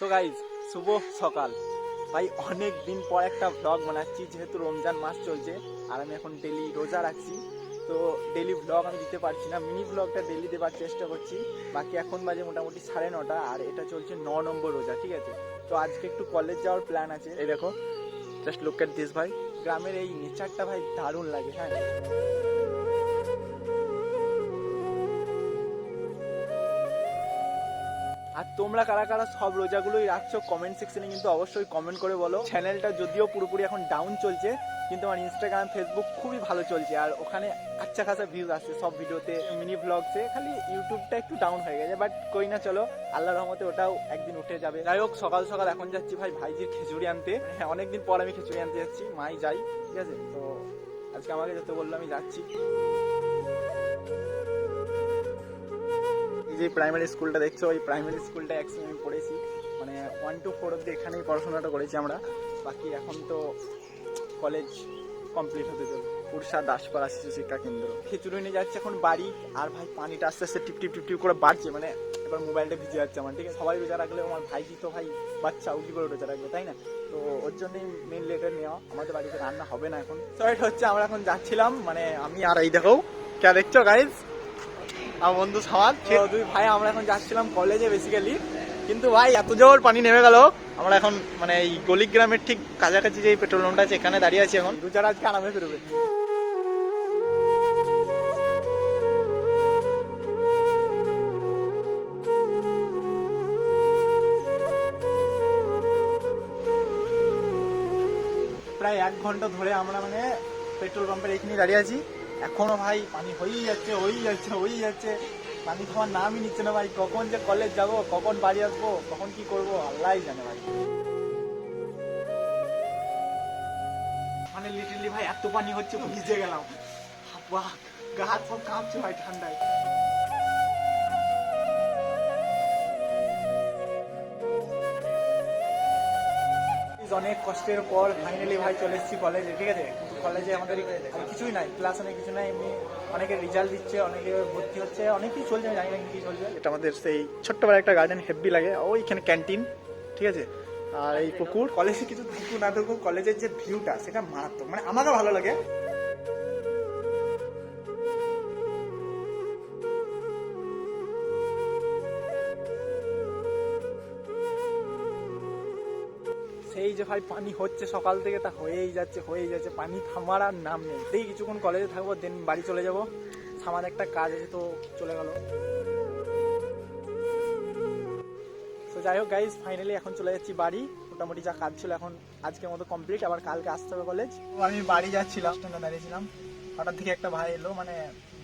So guys শুভ সকাল। ভাই অনেক দিন পর একটা ব্লগ বানাচ্ছি যেহেতু রমজান মাস চলছে আর আমি এখন ডেলি রোজা রাখছি। তো ডেলি ব্লগ আমি দিতে পারছি না মিনি ব্লগটা ডেলি দেওয়ার চেষ্টা করছি। বাকি এখন বাজে মোটামুটি সাড়ে নটা আর এটা চলছে ন নম্বর রোজা ঠিক আছে? তো আজকে একটু কলেজ যাওয়ার প্ল্যান আছে। এই দেখো জাস্ট লুক এট দিস ভাই। গ্রামের এই নেচারটা ভাই দারুণ লাগে হ্যাঁ? আর তোমরা কারা কারা সব রোজাগুলোই রাখছো কমেন্ট সেকশনে কিন্তু অবশ্যই কমেন্ট করে বলো। চ্যানেলটা যদিও পুরোপুরি এখন ডাউন চলছে, কিন্তু আমার ইনস্টাগ্রাম ফেসবুক খুবই ভালো চলছে। আর ওখানে আচ্ছা খাসা ভিউজ আসছে সব ভিডিওতে মিনি ব্লগসে খালি ইউটিউবটা একটু ডাউন হয়ে গেছে বাট কই না চলো আল্লাহ রহমতে ওটাও একদিন উঠে যাবে। যাই হোক, সকাল সকাল এখন যাচ্ছি ভাই ভাইজির খিচুড়ি আনতে। হ্যাঁ অনেকদিন পর আমি খিচুড়ি আনতে যাচ্ছি, মাই যাই, ঠিক আছে? তো আজকে আমাকে যেতে বলল আমি যাচ্ছি। যে প্রাইমারি স্কুলটা দেখছ, ওই প্রাইমারি স্কুলটা একসঙ্গে আমি পড়েছি। মানে ওয়ান টু ফোর অব্দি এখানেই পড়াশোনাটা করেছি আমরা। বাকি এখন তো কলেজ কমপ্লিট হতে চলে পুরসা দাসপাড়া শিশু শিক্ষা কেন্দ্র। খিচুড়ি নিয়ে যাচ্ছে এখন বাড়ি, আর ভাই পানিটা আস্তে আস্তে টিপ টিপ টিপ টিপ করে বাড়ছে মানে এবার মোবাইলটা ভিজে যাচ্ছে আমার, ঠিক আছে? সবাই রোজা রাখলে আমার ভাইজি তো ভাই বাচ্চা কি করে রোজা রাখবে, তাই না? তো ওর জন্যই মেন লেটার নেওয়া। আমাদের বাড়িতে রান্না হবে না এখন। এটা হচ্ছে, আমরা এখন যাচ্ছিলাম মানে আমি আর এই দেখো, কে দেখছ গাইজ আমার বন্ধু তো দুই ভাই আমরা এখন যাচ্ছিলাম কলেজে বেসিক্যালি কিন্তু ভাই এত জোর পানি নেমে গেল। আমরা এখন মানে এই গলিগ্রামের ঠিক কাছাকাছি যে পেট্রোল পাম্পটা আছে এখানে দাঁড়িয়ে আছি এখন। দু চার আজকে আরামে ফিরবে প্রায় এক ঘণ্টা ধরে আমরা মানে পেট্রোল পাম্পের এখানে দাঁড়িয়ে আছি। এখনও ভাই, পানি হয়েই যাচ্ছে হয়েই যাচ্ছে হয়েই যাচ্ছে। পানি খাওয়ার নামই নিচ্ছে না ভাই। কখন যে কলেজ যাব, কখন বাড়ি আসব, কখন কি করব আল্লাহ জানে ভাই। মানে লিটারলি ভাই, এত পানি হচ্ছে, ভিজে গেলাম। বাহ গা হাত সব কাঁপছে ভাই ঠান্ডায়। অনেক কষ্টের পর ফাইনালি ভাই চলে এসেছি কলেজে ঠিক আছে? কলেজে আমাদের কিছুই নাই ক্লাস অনেক কিছু নাই এমনি অনেকে রেজাল্ট দিচ্ছে অনেকে ভর্তি হচ্ছে অনেকেই চলছে আমি জানি না কি চলছে। এটা আমাদের সেই ছোট্টবার একটা গার্ডেন হেভি লাগে ওইখানে ক্যান্টিন ঠিক আছে? আর এই পুকুর। কলেজে কিছু থাকুক না থাকুক কলেজের যে ভিউটা সেটা মারাত্মক মানে আমাকে ভালো লাগে। সেই যে ভাই পানি হচ্ছে, সকাল থেকে তা হয়েই যাচ্ছে হয়েই যাচ্ছে। পানি থামার আর নাম নেই। এই কিছুক্ষণ কলেজে থাকব দেন বাড়ি চলে যাব। থামার একটা কাজ আছে তো, চলে গেল। তো যাই হোক গাইজ ফাইনালি এখন চলে যাচ্ছি বাড়ি। মোটামুটি যা কাজ ছিল এখন আজকের মতো কমপ্লিট আবার কালকে আসতে হবে কলেজ আমি বাড়ি যাচ্ছিলাম। লাস্ট দাঁড়িয়েছিলাম হঠাৎ থেকে একটা ভাই এলো মানে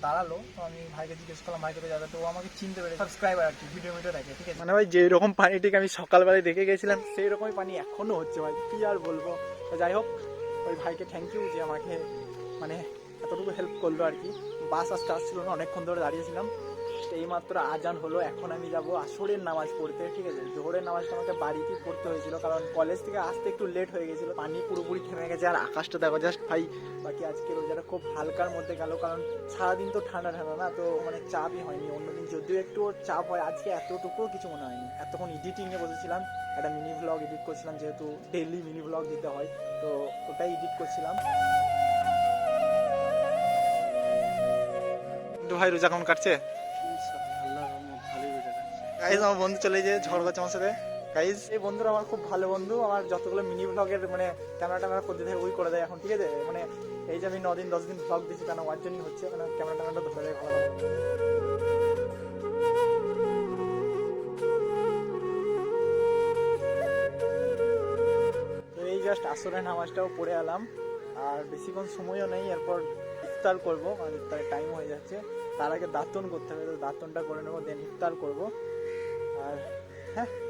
দাঁড়াল। তো আমি ভাইকে জিজ্ঞেস করলাম, ভাই কোথায় যাবে তো আমাকে চিনতে পেরে সাবস্ক্রাইবার আর কি ভিডিও ভিডিও দেখে, ঠিক আছে? মানে ভাই যে রকম পানিটিকে আমি সকালবেলায় দেখে গেছিলাম সেই রকমই পানি এখনও হচ্ছে ভাই। কি আর বলব? তো যাই হোক, ওই ভাইকে থ্যাংক ইউ যে আমাকে মানে এতটুকু হেল্প করল আর কি। বাস আসতে আসছিল না, অনেকক্ষণ ধরে দাঁড়িয়েছিলাম। এইমাত্র আজান হলো, এখন আমি যাব আসরের নামাজ পড়তে, ঠিক আছে? জোহরের নামাজটা আমাকে বাড়িতেই পড়তে হয়েছিল, কারণ কলেজ থেকে আসতে একটু লেট হয়ে গেছিল, পানি পুরোপুরি থেমে গেছে, আর আকাশটা দেখো জাস্ট ভাই, বাকি আজকে রোজাটা খুব হালকার মধ্যে গেল, কারণ সারাদিন তো ঠান্ডা ঠান্ডা না, তো মানে চাপই হয়নি, অন্যদিন যদিও একটু চাপ হয়, আজকে এতটুকুও কিছু মনে হয়নি। এতক্ষণ এডিটিংয়ে বসেছিলাম, একটা মিনি ব্লগ এডিট করছিলাম, যেহেতু ডেইলি মিনি ব্লগ দিতে হয়, তো ওটাই এডিট করছিলাম। ভাই, রোজা কেমন কাটছে? গাইজ আমার বন্ধু চলে যায় ঝড় করছে আমার সাথে। গাইজ এই বন্ধুরা আমার খুব ভালো বন্ধু। আমার যতগুলো মিনি ব্লগের মানে ক্যামেরা ট্যামেরা করতে দেয় ওই করে দেয় এখন, ঠিক আছে? মানে এই যে আমি দিন, দশ দিন ব্লগ দিচ্ছি কেন? ওর জন্যই হচ্ছে মানে ক্যামেরা ট্যামেরাটা ধরে দেয় ভালো এই জাস্ট আসরের নামাজটাও পড়ে এলাম। আর বেশিক্ষণ সময়ও নেই, এরপর ইফতার করব। কারণ ইফতারের টাইম হয়ে যাচ্ছে। তার আগে দাঁতন করতে হবে, তো দাঁতনটা করে নেব দেন ইফতার করব। আর হ্যাঁ